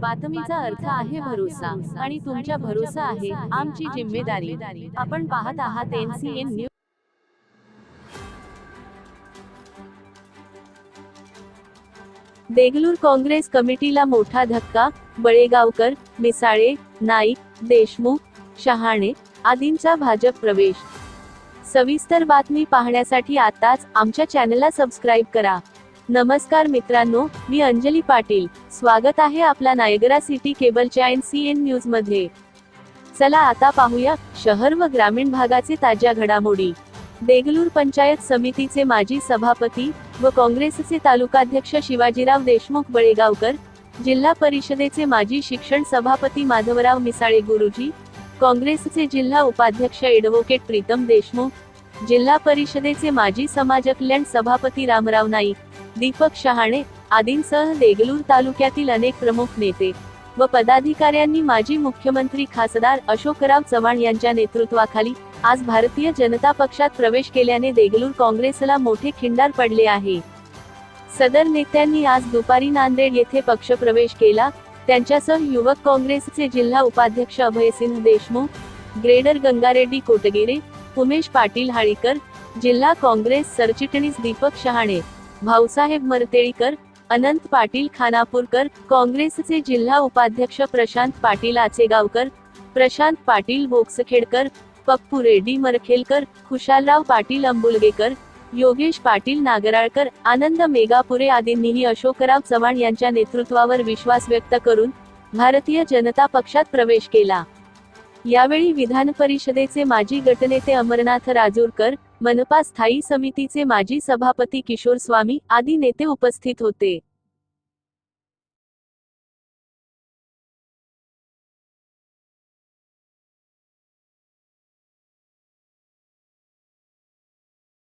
बातमीचा अर्थ आहे भरोसा आणि तुमच्या भरोसा आहे आमची जिम्मेदारी. आपण पाहत आहात एनसीएन न्यूज. देगलूर काँग्रेस कमिटीला मोठा धक्का बळेगावकर मिसाळे नाईक देशमुख शहाणे आदींचा भाजप प्रवेश. सविस्तर बातमी पाहण्यासाठी आताच आमच्या चॅनलला सबस्क्राईब करा. नमस्कार मित्रांनो मी अंजली पाटील. स्वागत आहे आपला नायगरा सिटी केबलच्या एन सी एन न्यूजमध्ये चला आता पाहूया शहर व ग्रामीण भागाचे ताज्या घडामोडी. देगलूर पंचायत समितीचे माजी सभापती व काँग्रेसचे तालुकाध्यक्ष शिवाजीराव देशमुख बळेगावकर जिल्हा परिषदेचे माजी शिक्षण सभापती माधवराव मिसाळे गुरुजी काँग्रेसचे जिल्हा उपाध्यक्ष एडव्होकेट प्रीतम देशमुख जिल्हा परिषदेचे माजी समाज कल्याण सभापती रामराव नाईक दीपक शहाणे आदींसह देगलूर तालुक्यातील अनेक प्रमुख नेते व पदाधिकाऱ्यांनी माजी मुख्यमंत्री खासदार अशोकराव चव्हाण यांच्या नेतृत्वाखाली आज भारतीय जनता पक्षात प्रवेश केल्याने देगलूर काँग्रेसला मोठे खिंडार पडले आहे. सदर नेत्यांनी आज दुपारी नांदेड येथे पक्षप्रवेश केला. त्यांच्यासह युवक काँग्रेसचे जिल्हा उपाध्यक्ष अभयसिंह देशमुख ग्रेडर गंगारेड्डी कोटगिरे उमेश पाटील हाळीकर जिल्हा काँग्रेस सरचिटणीस दीपक शहाणे भाऊसाहेब मरतेळीकर अनंत पाटील खानापूरकर काँग्रेसचे जिल्हा उपाध्यक्ष प्रशांत पाटील आचेगावकर प्रशांत पाटील बोक्सखेडकर पप्पू रेड्डी मरखेलकर खुशालराव पाटील अंबुलगेकर योगेश पाटील नागराळकर आनंद मेगापुरे आदींनीही अशोकराव चव्हाण यांच्या नेतृत्वावर विश्वास व्यक्त करून भारतीय जनता पक्षात प्रवेश केला. यावेळी विधान परिषदेचे माजी गटनेते अमरनाथ राजूरकर मनपा स्थायी समितीचे माजी सभापती किशोर स्वामी आदी नेते उपस्थित होते.